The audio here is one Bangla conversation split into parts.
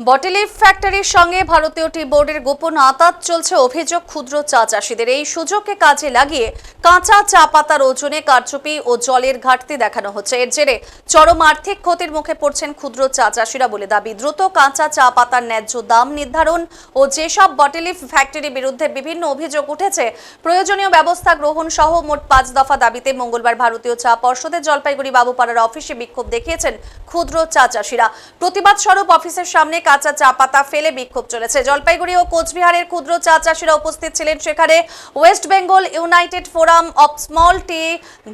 বটেলিফ ফ্যাক্টরির সঙ্গে ভারতীয় টি বোর্ডের গোপন আতাত চলছে অভিযোগ ক্ষুদ্র চা চাষিদের। এই সুযোগকে কাজে লাগিয়ে কাঁচা চা পাতার ওজনে কারচুপি ও জলের ঘাটতি দেখানো হচ্ছে। এর জেরে চরম আর্থিক ক্ষতির মুখে পড়ছেন ক্ষুদ্র চা চাষিরা বলে দাবি, দ্রুত কাঁচা চা পাতার ন্যায্য দাম নির্ধারণ ও যেসব বটেলিফ ফ্যাক্টরির বিরুদ্ধে বিভিন্ন অভিযোগ উঠেছে, প্রয়োজনীয় ব্যবস্থা গ্রহণ সহ মোট পাঁচ দফা দাবিতে মঙ্গলবার ভারতীয় চা পর্ষদের জলপাইগুড়ি বাবুপাড়ার অফিসে বিক্ষোভ দেখিয়েছেন ক্ষুদ্র চা চাষিরা। প্রতিবাদ স্বরূপ অফিসের সামনে কাঁচা চা পাতা ফেলে বিক্ষোভ চলেছে। জলপাইগুড়ি ও কোচবিহারের ক্ষুদ্র চা চাষিরা উপস্থিত ছিলেন সেখানে West Bengal United Forum of Small Tea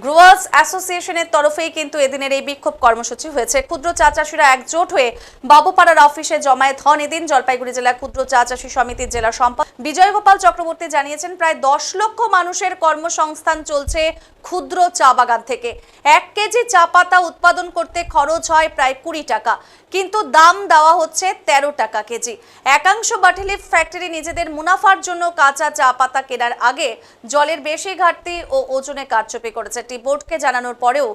Growers অ্যাসোসিয়েশনের তরফেই কিন্তু এদিনের এই বিক্ষোভ কর্মসূচি হয়েছে। ক্ষুদ্র চা চাষিরা একজোট হয়ে বাবুপাড়ার অফিসে জমায়েত হন এদিন জলপাইগুড়ি জেলা ক্ষুদ্র চা চাষী সমিতির জেলা সম্পাদক বিজয় গোপাল চক্রবর্তী জানিয়েছেন, প্রায় দশ লক্ষ মানুষের কর্মসংস্থান চলছে ক্ষুদ্র চা বাগান থেকে। এক কেজি চা পাতা উৎপাদন করতে খরচ হয় প্রায় কুড়ি টাকা। কিন্তু দাম দেওয়া হচ্ছে তেরো টাকা কেজি। একাংশ বাটিলিফ ফ্যাক্টরি নিজেদের মুনাফার জন্য কাঁচা চা পাতা কেনার আগে জলের বেশি ঘাটতি ও ওজনে কারচুপি করেছে। টি বোর্ডকে জানানোর পরেও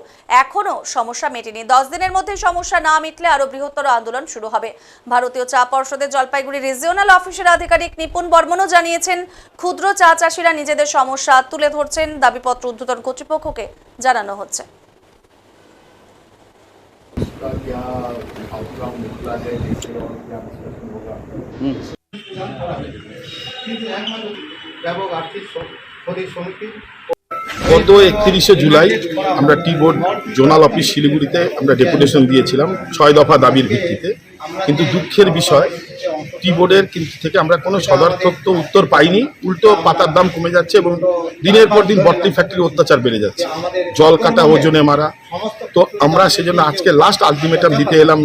এখনও সমস্যা মেটেনি। দশ দিনের মধ্যে সমস্যা না মিটলে আরও বৃহত্তর আন্দোলন শুরু হবে। ভারতীয় চা পর্ষদের জলপাইগুড়ি রিজিওনাল অফিসের আধিকারিক নিপুণ বর্মনও জানিয়েছেন, ক্ষুদ্র চা চাষিরা নিজেদের সমস্যা তুলে ধরছেন। দাবিপত্র উদ্ধতন কর্তৃপক্ষকে জানানো হচ্ছে। उसका क्या आउटकम निकला है जिससे और क्या डिस्कशन होगा কিন্তু একমাত্র ব্যাপক আর্থিক ক্ষতি সমিতি গত একত্রিশে জুলাই আমরা টি বোর্ড জোনাল অফিস শিলিগুড়িতে আমরা ডেপুটেশন দিয়েছিলাম ছয় দফা দাবির ভিত্তিতে কিন্তু দুঃখের বিষয় টি বোর্ডের থেকে আমরা কোনো সদর্থক তো উত্তর পাইনি। উল্টো পাতার দাম কমে যাচ্ছে এবং দিনের পর দিন বটলি ফ্যাক্টরি অত্যাচার বেড়ে যাচ্ছে। জল কাটা, ওজনে মারা। তো আমরা সেজন্য আজকে লাস্ট আলটিমেটাম দিতে এলাম।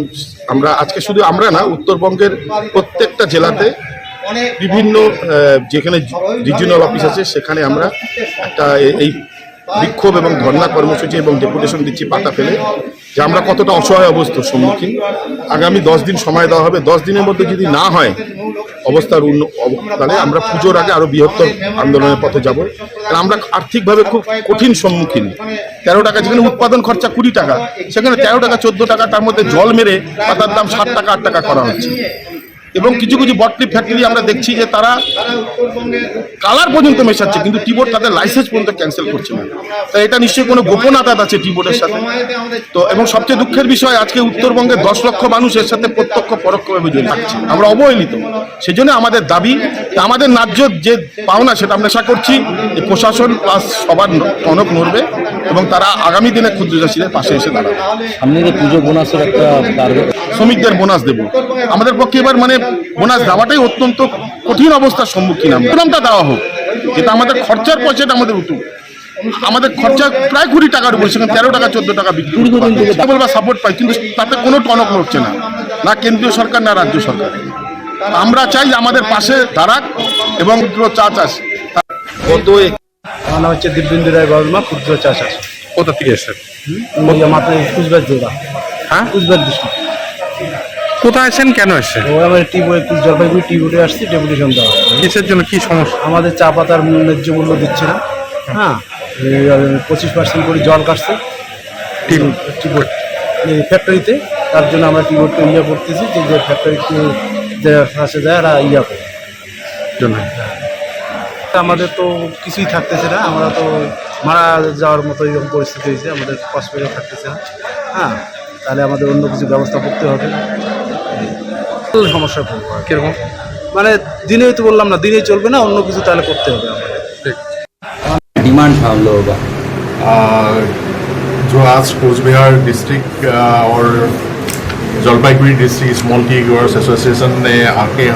আমরা আজকে শুধু আমরা না, উত্তরবঙ্গের প্রত্যেকটা জেলাতে বিভিন্ন যেখানে রিজিওনাল অফিস আছে, সেখানে আমরা একটা এই বিক্ষোভ এবং ধর্ণা কর্মসূচি এবং ডেপুটেশন দিচ্ছি পাতা ফেলে যে আমরা কতটা অসহায় অবস্থার সম্মুখীন। আগামী দশ দিন সময় দেওয়া হবে। দশ দিনের মধ্যে যদি না হয় অবস্থার উন্ন তাহলে আমরা পুজোর আগে আরও বৃহত্তর আন্দোলনের পথে যাব। কারণ আমরা আর্থিকভাবে খুব কঠিন সম্মুখীন। তেরো টাকা যেখানে উৎপাদন খরচা কুড়ি টাকা, সেখানে তেরো টাকা, চোদ্দ টাকা, তার মধ্যে জল মেরে পাতার দাম ষাট টাকা, আট টাকা করা হচ্ছে। এবং কিছু কিছু বটলি ফ্যাক্টরি আমরা দেখছি যে তারা কালার পর্যন্ত মেশাচ্ছে কিন্তু টিবোর্ড তাদের লাইসেন্স পর্যন্ত ক্যান্সেল করছে না। তো এটা নিশ্চয়ই কোনো গোপন আদাত আছে টিবোর্ডের সাথে? তো এবং সবচেয়ে দুঃখের বিষয় আজকে উত্তরবঙ্গে দশ লক্ষ মানুষ এর সাথে প্রত্যক্ষ পরোক্ষভাবে জড়িত। থাকছে আমরা অবহেলিত। সেজন্য আমাদের দাবি আমাদের ন্যায্য যে পাওনা সেটা আমরা আশা করছি যে প্রশাসন প্লাস সবার টনক নড়বে এবং তারা আগামী দিনে ক্ষুদ্র চাষীদের পাশে এসে দাঁড়াবে। সামনে যে পুজো বোনাসের একটা শ্রমিকদের বোনাস দেব। আমাদের পক্ষে এবার মানে বোনাস দেওয়াটাই অত্যন্ত কঠিন অবস্থার সম্মুখীন আমরা। দেওয়া হোক যেটা আমাদের খরচার পয়সাটা আমাদের উঠুক আমাদের খরচা প্রায় কুড়ি টাকার উপর সেখানে তেরো টাকা চোদ্দ টাকা বিক্রি বা সাপোর্ট পাই কিন্তু তাতে কোনো টনক নড়ছে না না কেন্দ্রীয় সরকার না রাজ্য সরকার। আমরা চাই আমাদের পাশে দাঁড়াক এবং ক্ষুদ্র চা চাষ। আমার হচ্ছে দিব্যেন্দু রায় বর্মা ক্ষুদ্র চা চাষ। কোথা থেকে এসেছেন? মাত্র কুচবিহার জেলা। হ্যাঁ? কুচবিহার ডিস্ট্রিক্ট। কোথায় আছেন? কেন এসেছেন? ও আমার টি বোর্ড জলপাইগুড়ি টি বোর্ডে আসছি ডেপুটেশন দেওয়া কিসের জন্য কি সমস্যা? আমাদের চা পাতার ন্যায্য মূল্য দিচ্ছে না। হ্যাঁ পঁচিশ পার্সেন্ট করে জল কাটছে। টি টি বোর্ড এই ফ্যাক্টরিতে তার জন্য আমরা টি বোর্ডকে ইয়ে করতেছি যে যে ফ্যাক্টরিতে যে আসে যায় আর ইয়া করে। জন্য। আমাদের তো কিছুই থাকতেছে না। আমরা তো মারা যাওয়ার মতো এরকম পরিস্থিতি হয়েছে। আমাদের হসপিটাল থাকতেছে না। হ্যাঁ তাহলে আমাদের অন্য কিছু ব্যবস্থা করতে হবে। সমস্যা পড়বো আর কি। কিরকম মানে দিনেই তো বললাম না দিনেই চলবে না অন্য কিছু তাহলে করতে হবে আমাদের डिमांड था हम लोगों का आ, जो आज कोच बिहार डिस्ट्रिक्ट आ, और Jalpaiguri district small tea growers association ने आके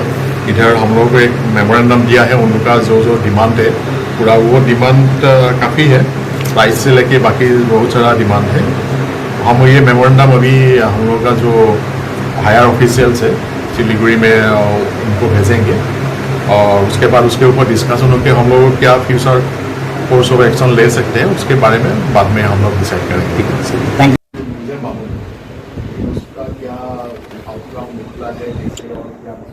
इधर हम लोग को एक मेमोरेंडम दिया है उनका जो जो डिमांड है पूरा वो डिमांड काफ़ी है प्राइस से लेके बाकी बहुत सारा डिमांड है हम ये मेमोरेंडम अभी हम लोग का जो हायर ऑफिशियल्स है सिलीगुड़ी में उनको भेजेंगे और उसके बाद उसके ऊपर डिस्कशन होकर हम लोग क्या फ्यूचर कोर्स ऑफ़ एक्शन ले सकते हैं उसके बारे में बाद में हम लोग डिसाइड करेंगे ठीक उसका क्या यू निकला है